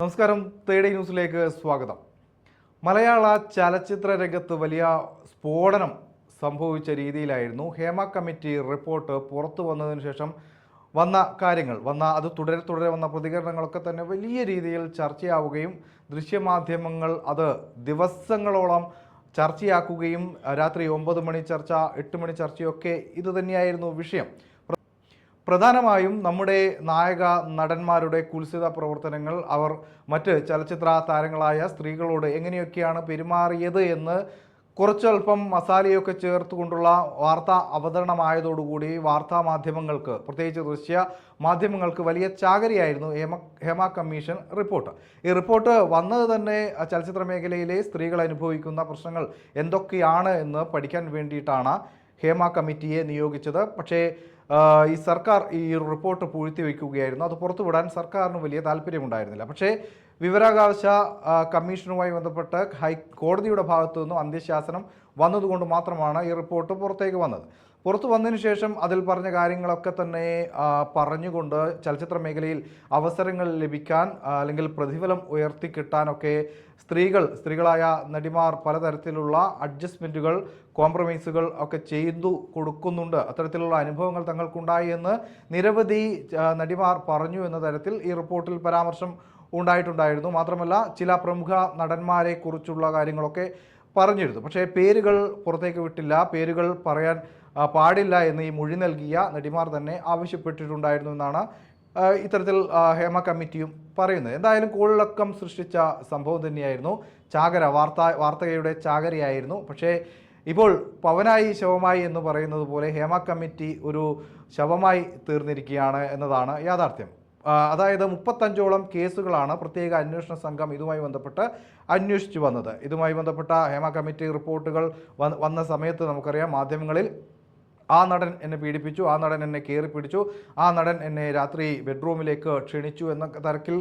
നമസ്കാരം തേടി ന്യൂസിലേക്ക് സ്വാഗതം. മലയാള ചലച്ചിത്ര രംഗത്ത് വലിയ സ്ഫോടനം സംഭവിച്ച രീതിയിലായിരുന്നു. ഹേമ കമ്മിറ്റി റിപ്പോർട്ട് പുറത്തു വന്നതിന് ശേഷം വന്ന കാര്യങ്ങൾ വന്ന അത് തുടരെ തുടരെ വന്ന പ്രതികരണങ്ങളൊക്കെ തന്നെ വലിയ രീതിയിൽ ചർച്ചയാവുകയും ദൃശ്യമാധ്യമങ്ങൾ അത് ദിവസങ്ങളോളം ചർച്ചയാക്കുകയും രാത്രി ഒമ്പത് മണി ചർച്ച എട്ട് മണി ചർച്ചയൊക്കെ ഇത് തന്നെയായിരുന്നു വിഷയം. പ്രധാനമായും നമ്മുടെ നായക നടന്മാരുടെ കുൽസിത പ്രവർത്തനങ്ങൾ അവർ മറ്റ് ചലച്ചിത്ര താരങ്ങളായ സ്ത്രീകളോട് എങ്ങനെയൊക്കെയാണ് പെരുമാറിയത് എന്ന് കുറച്ചൽപ്പം മസാലയൊക്കെ ചേർത്തുകൊണ്ടുള്ള വാർത്താ അവതരണമായതോടുകൂടി വാർത്താ മാധ്യമങ്ങൾക്ക് പ്രത്യേകിച്ച് ദൃശ്യ മാധ്യമങ്ങൾക്ക് വലിയ ചാകരിയായിരുന്നു ഹേമ ഹേമ കമ്മീഷൻ റിപ്പോർട്ട്. ഈ റിപ്പോർട്ട് വന്നത് തന്നെ ചലച്ചിത്ര മേഖലയിലെ സ്ത്രീകൾ അനുഭവിക്കുന്ന പ്രശ്നങ്ങൾ എന്തൊക്കെയാണ് എന്ന് പഠിക്കാൻ വേണ്ടിയിട്ടാണ്. ഹേമ കമ്മിറ്റിയെ നിയോഗിച്ചത്. പക്ഷേ ഈ സർക്കാർ ഈ റിപ്പോർട്ട് പൂഴ്ത്തി വയ്ക്കുകയായിരുന്നു അത് പുറത്തുവിടാൻ സർക്കാരിന് വലിയ താല്പര്യമുണ്ടായിരുന്നില്ല. പക്ഷേ വിവരാവകാശ കമ്മീഷനുമായി ബന്ധപ്പെട്ട് ഹൈ കോടതിയുടെ ഭാഗത്തു നിന്നും അന്ത്യശാസനം വന്നതുകൊണ്ട് മാത്രമാണ് ഈ റിപ്പോർട്ട് പുറത്തേക്ക് വന്നത്. പുറത്തു വന്നതിന് ശേഷം അതിൽ പറഞ്ഞ കാര്യങ്ങളൊക്കെ തന്നെ പറഞ്ഞുകൊണ്ട് ചലച്ചിത്ര മേഖലയിൽ അവസരങ്ങൾ ലഭിക്കാൻ അല്ലെങ്കിൽ പ്രതിഫലം ഉയർത്തി കിട്ടാനൊക്കെ സ്ത്രീകൾ സ്ത്രീകളായ നടിമാർ പലതരത്തിലുള്ള അഡ്ജസ്റ്റ്മെന്റുകൾ കോംപ്രമൈസുകൾ ഒക്കെ ചെയ്തു കൊടുക്കുന്നുണ്ട്. അത്തരത്തിലുള്ള അനുഭവങ്ങൾ തങ്ങൾക്കുണ്ടായി എന്ന് നിരവധി നടിമാർ പറഞ്ഞു എന്ന തരത്തിൽ ഈ റിപ്പോർട്ടിൽ പരാമർശം ഉണ്ടായിട്ടുണ്ടായിരുന്നു. മാത്രമല്ല ചില പ്രമുഖ നടന്മാരെ കുറിച്ചുള്ള കാര്യങ്ങളൊക്കെ പറഞ്ഞിരുന്നു. പക്ഷേ പേരുകൾ പുറത്തേക്ക് വിട്ടില്ല. പേരുകൾ പറയാൻ പാടില്ല എന്ന് ഈ മൊഴി നൽകിയ നടിമാർ തന്നെ ആവശ്യപ്പെട്ടിട്ടുണ്ടായിരുന്നു എന്നാണ് ഇത്തരത്തിൽ ഹേമ കമ്മിറ്റിയും പറയുന്നത്. എന്തായാലും കോളിളക്കം സൃഷ്ടിച്ച സംഭവം തന്നെയായിരുന്നു. ചാകര വാർത്ത വാർത്തകയുടെ ചാകരയായിരുന്നു. പക്ഷേ ഇപ്പോൾ പവനായി ശവമായി എന്ന് പറയുന്നത് പോലെ ഹേമ കമ്മിറ്റി ഒരു ശവമായി തീർന്നിരിക്കുകയാണ് എന്നതാണ് യാഥാർത്ഥ്യം. അതായത് മുപ്പത്തഞ്ചോളം കേസുകളാണ് പ്രത്യേക അന്വേഷണ സംഘം ഇതുമായി ബന്ധപ്പെട്ട് അന്വേഷിച്ചു വന്നത്. ഇതുമായി ബന്ധപ്പെട്ട ഹേമ കമ്മിറ്റി റിപ്പോർട്ടുകൾ വന്ന- സമയത്ത് നമുക്കറിയാം മാധ്യമങ്ങളിൽ ആ നടൻ എന്നെ പീഡിപ്പിച്ചു ആ നടൻ എന്നെ കയറി പിടിച്ചു ആ നടൻ എന്നെ രാത്രി ബെഡ്റൂമിലേക്ക് ക്ഷണിച്ചു എന്ന തരക്കിൽ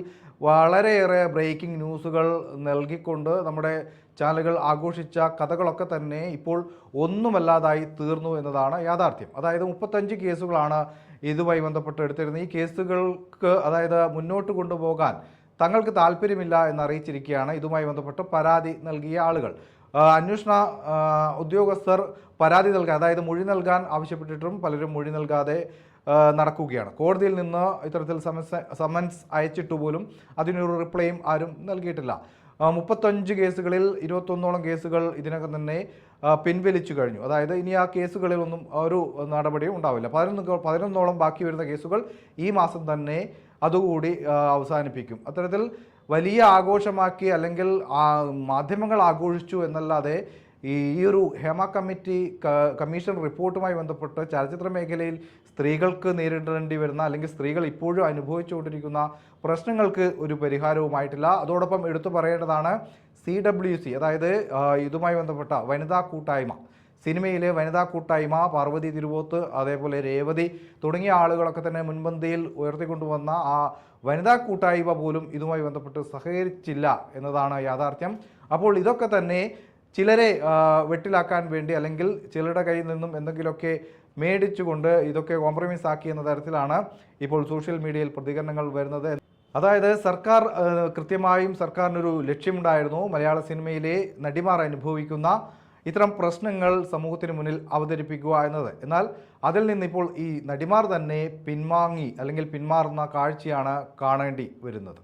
വളരെയേറെ ബ്രേക്കിംഗ് ന്യൂസുകൾ നൽകിക്കൊണ്ട് നമ്മുടെ ചാനലുകൾ ആഘോഷിച്ച കഥകളൊക്കെ തന്നെ ഇപ്പോൾ ഒന്നുമല്ലാതായി തീർന്നു എന്നതാണ് യാഥാർത്ഥ്യം. അതായത് മുപ്പത്തഞ്ച് കേസുകളാണ് ഇതുമായി ബന്ധപ്പെട്ട് എടുത്തിരുന്നത്. ഈ കേസുകൾക്ക് അതായത് മുന്നോട്ട് കൊണ്ടുപോകാൻ തങ്ങൾക്ക് താല്പര്യമില്ല എന്നറിയിച്ചിരിക്കുകയാണ് ഇതുമായി ബന്ധപ്പെട്ട് പരാതി നൽകിയ ആളുകൾ. അന്വേഷണ ഉദ്യോഗസ്ഥർ പരാതി നൽകാൻ അതായത് മൊഴി നൽകാൻ ആവശ്യപ്പെട്ടിട്ടും പലരും മൊഴി നൽകാതെ നടക്കുകയാണ്. കോടതിയിൽ നിന്ന് ഇത്തരത്തിൽ സമൻസ് സമൻസ് അയച്ചിട്ട് പോലും അതിനൊരു റിപ്ലൈയും ആരും നൽകിയിട്ടില്ല. മുപ്പത്തഞ്ച് കേസുകളിൽ ഇരുപത്തൊന്നോളം കേസുകൾ ഇതിനകം തന്നെ പിൻവലിച്ചു കഴിഞ്ഞു. അതായത് ഇനി ആ കേസുകളിലൊന്നും ഒരു നടപടിയും ഉണ്ടാവില്ല. പതിനൊന്ന് പതിനൊന്നോളം ബാക്കി വരുന്ന കേസുകൾ ഈ മാസം തന്നെ അതുകൂടി അവസാനിപ്പിക്കും. അത്തരത്തിൽ വലിയ ആഘോഷമാക്കി അല്ലെങ്കിൽ മാധ്യമങ്ങൾ ആഘോഷിച്ചു എന്നല്ലാതെ ഈ ഒരു ഹേമ കമ്മിറ്റി കമ്മീഷൻ റിപ്പോർട്ടുമായി ബന്ധപ്പെട്ട് ചലച്ചിത്ര മേഖലയിൽ സ്ത്രീകൾക്ക് നേരിടേണ്ടി വരുന്ന അല്ലെങ്കിൽ സ്ത്രീകൾ ഇപ്പോഴും അനുഭവിച്ചുകൊണ്ടിരിക്കുന്ന പ്രശ്നങ്ങൾക്ക് ഒരു പരിഹാരവുമായിട്ടില്ല. അതോടൊപ്പം എടുത്തു പറയേണ്ടതാണ് സി ഡബ്ല്യു സി അതായത് ഇതുമായി ബന്ധപ്പെട്ട വനിതാ കൂട്ടായ്മ. സിനിമയിലെ വനിതാ കൂട്ടായ്മ പാർവതി തിരുവോത്ത് അതേപോലെ രേവതി തുടങ്ങിയ ആളുകളൊക്കെ തന്നെ മുൻപന്തിയിൽ ഉയർത്തിക്കൊണ്ടുവന്ന ആ വനിതാ കൂട്ടായ്മ പോലും ഇതുമായി ബന്ധപ്പെട്ട് സഹകരിച്ചില്ല എന്നതാണ് യാഥാർത്ഥ്യം. അപ്പോൾ ഇതൊക്കെ തന്നെ ചിലരെ വെട്ടിലാക്കാൻ വേണ്ടി അല്ലെങ്കിൽ ചിലരുടെ കയ്യിൽ നിന്നും എന്തെങ്കിലുമൊക്കെ മേടിച്ചുകൊണ്ട് ഇതൊക്കെ കോംപ്രമൈസ് ആക്കി എന്ന തരത്തിലാണ് ഇപ്പോൾ സോഷ്യൽ മീഡിയയിൽ പ്രതികരണങ്ങൾ വരുന്നത്. അതായത് സർക്കാർ കൃത്യമായും സർക്കാരിനൊരു ലക്ഷ്യമുണ്ടായിരുന്നു. മലയാള സിനിമയിലെ നടിമാർ അനുഭവിക്കുന്ന ഇത്തരം പ്രശ്നങ്ങൾ സമൂഹത്തിന് മുന്നിൽ അവതരിപ്പിക്കുക എന്നത്. എന്നാൽ അതിൽ നിന്നിപ്പോൾ ഈ നടിമാർ തന്നെ പിൻവാങ്ങി അല്ലെങ്കിൽ പിന്മാറുന്ന കാഴ്ചയാണ് കാണേണ്ടി വരുന്നത്.